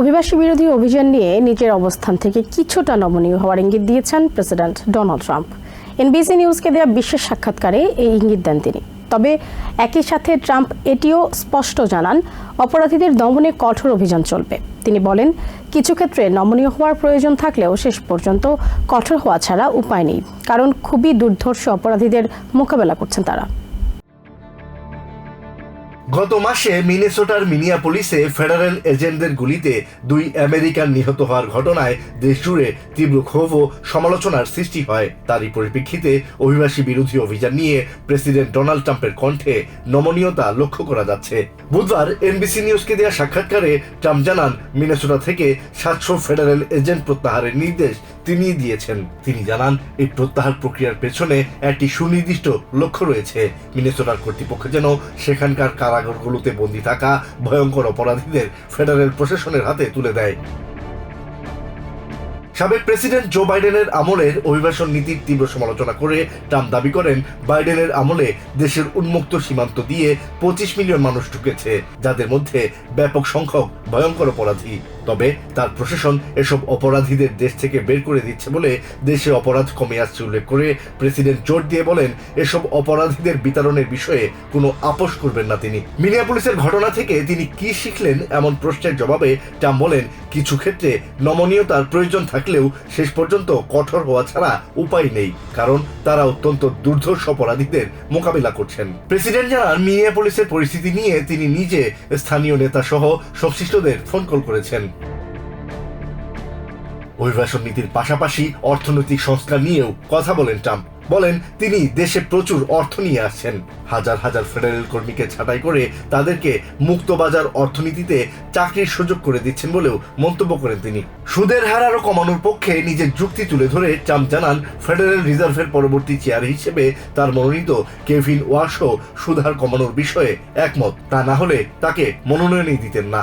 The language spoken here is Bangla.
অভিবাসী বিরোধী অভিযান নিয়ে নিজের অবস্থান থেকে কিছুটা নমনীয় হওয়ার ইঙ্গিত দিয়েছেন প্রেসিডেন্ট ডোনাল্ড ট্রাম্প। এনবিসি নিউজকে দেওয়া বিশেষ সাক্ষাৎকারে এই ইঙ্গিত দেন তিনি। তবে একই সাথে ট্রাম্প এটিও স্পষ্ট জানান, অপরাধীদের দমনে কঠোর অভিযান চলবে। তিনি বলেন, কিছু ক্ষেত্রে নমনীয় হওয়ার প্রয়োজন থাকলেও শেষ পর্যন্ত কঠোর হওয়া ছাড়া উপায় নেই, কারণ খুবই দুর্ধর্ষ অপরাধীদের মোকাবেলা করছেন তারা। গত মাসে মিনেসোটার মিনিয়াপোলিসে ফেডারেল এজেন্টদের গুলিতে দুই আমেরিকান নিহত হওয়ার ঘটনায় দেশ জুড়ে তীব্র ক্ষোভ ও সমালোচনার সৃষ্টি হয়। তারই পরিপ্রেক্ষিতে অভিবাসী বিরোধী অভিযান নিয়ে প্রেসিডেন্ট ডোনাল্ড ট্রাম্পের কণ্ঠে নমনীয়তা লক্ষ্য করা যাচ্ছে। বুধবার এনবিসি নিউজকে দেওয়া সাক্ষাৎকারে ট্রাম্প জানান, মিনেসোটা থেকে সাতশো ফেডারেল এজেন্ট প্রত্যাহারের নির্দেশ তিনি দিয়েছেন। তিনি জানান, এই প্রত্যাহার প্রক্রিয়ার পেছনে একটি সুনির্দিষ্ট লক্ষ্য রয়েছে। মিনেসোটার কর্তৃপক্ষ যেন সেখানকার কারাগারগুলোতে বন্দী থাকা ভয়ঙ্কর অপরাধীদের ফেডারেল প্রশাসনের হাতে তুলে দেয়। সাবেক প্রেসিডেন্ট জো বাইডেনের আমলের অভিবাসন নীতির তীব্র সমালোচনা করে ট্রাম্প দাবি করেন, বাইডেনের আমলে দেশের উন্মুক্ত সীমান্ত দিয়ে পঁচিশ মিলিয়ন মানুষ ঢুকেছে, যাদের মধ্যে ব্যাপক সংখ্যক ভয়ঙ্কর অপরাধী। তবে তার প্রশাসন এসব অপরাধীদের দেশ থেকে বের করে দিচ্ছে বলে দেশে অপরাধ কমে আসছে উল্লেখ করে প্রেসিডেন্ট জোর দিয়ে বলেন, এসব অপরাধীদের বিতরণের বিষয়ে কোনো আপোষ করবেন না তিনি। মিনিয়াপুলিসের ঘটনা থেকে তিনি কি শিখলেন এমন প্রশ্নের জবাবে ট্রাম্প বলেন, কিছু ক্ষেত্রে নমনীয়তার প্রয়োজন থাকলেও শেষ পর্যন্ত কঠোর হওয়া ছাড়া উপায় নেই, কারণ তারা অত্যন্ত দুর্ধর্ষ অপরাধীদের মোকাবিলা করছেন। প্রেসিডেন্ট জানান, মিনিয়াপোলিসের পরিস্থিতি নিয়ে তিনি নিজে স্থানীয় নেতা সহ সংশ্লিষ্টদের ফোন কল করেছেন। অভিবাসন নীতির পাশাপাশি অর্থনৈতিক সংস্কার নিয়েও কথা বলেন ট্রাম্প। বলেন, তিনি দেশে প্রচুর অর্থ নিয়ে আসছেন। হাজার হাজার ফেডারেল কর্মীকে ছাঁটাই করে তাদেরকে মুক্তবাজার অর্থনীতিতে চাকরির সুযোগ করে দিচ্ছেন বলেও মন্তব্য করেন তিনি। সুদের হার আরও কমানোর পক্ষে নিজের যুক্তি তুলে ধরে ট্রাম্প জানান, ফেডারেল রিজার্ভের পরবর্তী চেয়ার হিসেবে তার মনোনীত কেভিন ওয়াশও সুদহার কমানোর বিষয়ে একমত। তা না হলে তাকে মনোনয়নই দিতেন না।